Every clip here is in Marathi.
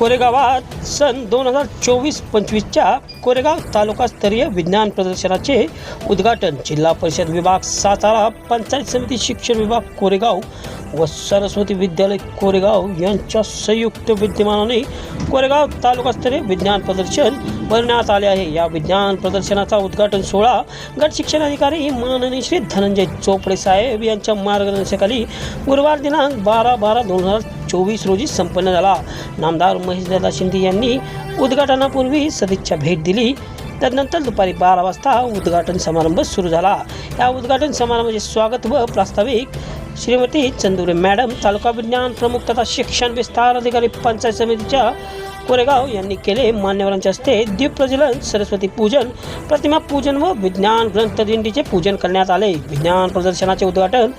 कोरेगावात सन दोन हजार चोवीस पंचवीसच्या कोरेगाव तालुकास्तरीय विज्ञान प्रदर्शनाचे उद्घाटन जिल्हा परिषद विभाग सातारा पंचायत समिती शिक्षण विभाग कोरेगाव व सरस्वती विद्यालय कोरेगाव यांच्या संयुक्त विद्यमानाने कोरेगाव तालुकास्तरीय विज्ञान प्रदर्शन भरण्यात आले आहे. या विज्ञान प्रदर्शनाचा उद्घाटन सोहळा गट शिक्षण अधिकारी माननीय श्री धनंजय चोपडे साहेब यांच्या मार्गदर्शनाखाली गुरुवार दिनांक बारा बारा दोन हजार चोवीस रोजी संपन्न झाला. नामदार महेशदादा शिंदे यांनी उद्घाटनापूर्वी सदिच्छा भेट दिली. त्यानंतर दुपारी बारा वाजता उद्घाटन समारंभ सुरू झाला. या उद्घाटन समारंभाचे स्वागत व प्रास्ताविक श्रीमती चंदुरे मॅडम तालुका विज्ञान प्रमुख तथा शिक्षण विस्तार अधिकारी पंचायत समितीच्या कोरेगाव यांनी केले मान्यवरांच्या हस्ते दीप प्रज्वलन सरस्वती पूजन प्रतिमा पूजन व विज्ञान ग्रंथदिंडीचे पूजन करण्यात आले. विज्ञान प्रदर्शनाचे उद्घाटन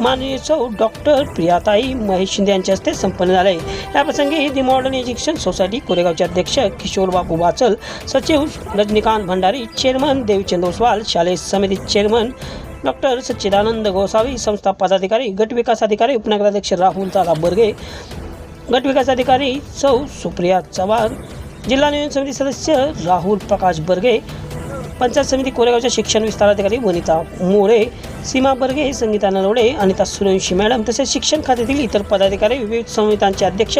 माननीय चौ डॉक्टर प्रियाताई महेश शिंदे यांच्या हस्ते संपन्न झाले. या प्रसंगी दी मॉडर्न एज्युकेशन सोसायटी कोरेगावचे अध्यक्ष किशोर बाबू वाचल सचिव रजनीकांत भंडारी चेअरमन देवीचंद ओसवाल शालेय समिती चेअरमन डॉक्टर सच्चिदानंद गोसावी संस्था पदाधिकारी गट विकास अधिकारी उपनगराध्यक्ष राहुल दादा बर्गे गट विकास अधिकारी सौ सुप्रिया चव्हाण जिल्हा नियोजन समिती सदस्य राहुल प्रकाश बर्गे पंचायत समिती कोरेगावच्या शिक्षण विस्तार अधिकारी वनिता मोरे सीमा बर्गे संगीता नरवडे अनिता सूर्यवंशी मॅडम तसेच शिक्षण खात्यातील इतर पदाधिकारी विविध समित्यांचे अध्यक्ष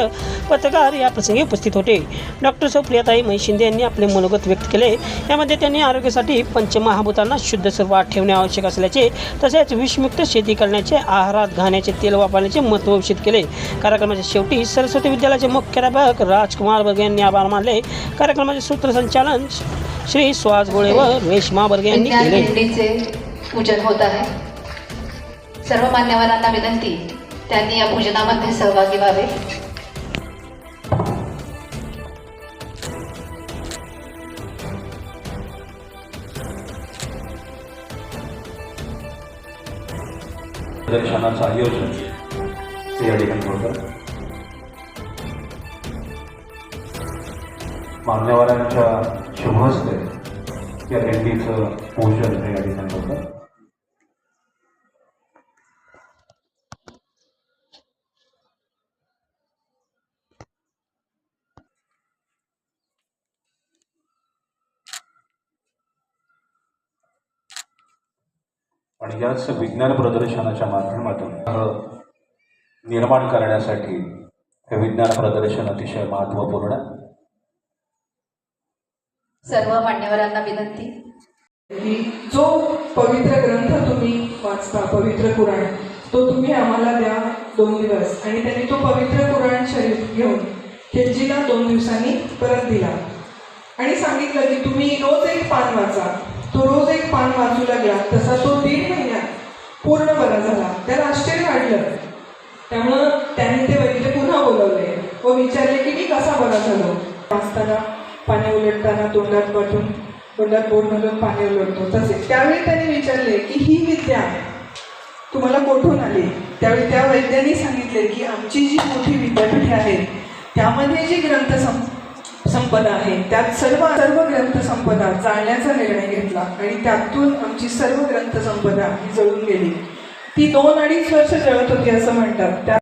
पत्रकार या प्रसंगी उपस्थित होते. डॉक्टर सौ प्रियाताई महेश शिंदे यांनी आपले मनोगत व्यक्त केले. यामध्ये त्यांनी आरोग्यासाठी पंचमहाभूतांना शुद्ध सर्वात ठेवणे आवश्यक असल्याचे तसेच विषमुक्त शेती करण्याचे आहारात घाण्याचे तेल वापरण्याचे महत्त्व घोषित केले. कार्यक्रमाच्या शेवटी सरस्वती विद्यालयाचे मुख्याध्यापक राजकुमार बर्गे यांनी आभार मानले. कार्यक्रमाचे सूत्रसंचालन श्री सुहास गोळे व रेश्मा बर्गे यांनी केले पूजन होत आहे. सर्व मान्यवरांना विनंती त्यांनी या पूजनामध्ये सहभागी व्हावे. आयोजन या ठिकाणी होतं मान्यवरांच्या शुभहस्ते या दिंडीचं पूजन हे या ठिकाणी होतं आणि याच विज्ञान प्रदर्शनाच्या माध्यमातून निर्माण करण्यासाठी हे विज्ञान प्रदर्शन अतिशय महत्त्वपूर्ण आहे. सर्व मान्यवरांना विनंती. जो पवित्र ग्रंथ तुम्ही वाचता पवित्र कुराण तो तुम्ही आम्हाला द्या दोन दिवस. आणि त्यांनी तो पवित्र कुराण शरीफ घेऊन खिलजीला दोन दिवसांनी परत दिला. आणि सांगितलं की तुम्ही रोज एक पान वाचा. तो रोज एक पान वाचू लागला. तसा तो दीड महिन्यात पूर्ण बरा झाला. त्याला आश्चर्य वाढलं त्यामुळं त्यांनी ते वैद्य पुन्हा बोलवले व विचारले की मी कसा बरा झालो? वाचताना पाणी उलटताना तोंडात वाटून तोंडात बोट पाणी उलटतो. तसे. त्यावेळी त्यांनी विचारले की ही विद्या तुम्हाला कोठून आली? त्यावेळी त्या वैद्यांनी सांगितले की आमची जी मोठी विद्यापीठे आहेत त्यामध्ये जी ग्रंथ सं संपदा आहे त्यात सर्व सर्व ग्रंथसंपदा जाळण्याचा निर्णय घेतला आणि त्यातून आमची सर्व ग्रंथसंपदा ही जळून गेली. ती दोन अडीच वर्ष जळत होती असं म्हणतात. त्या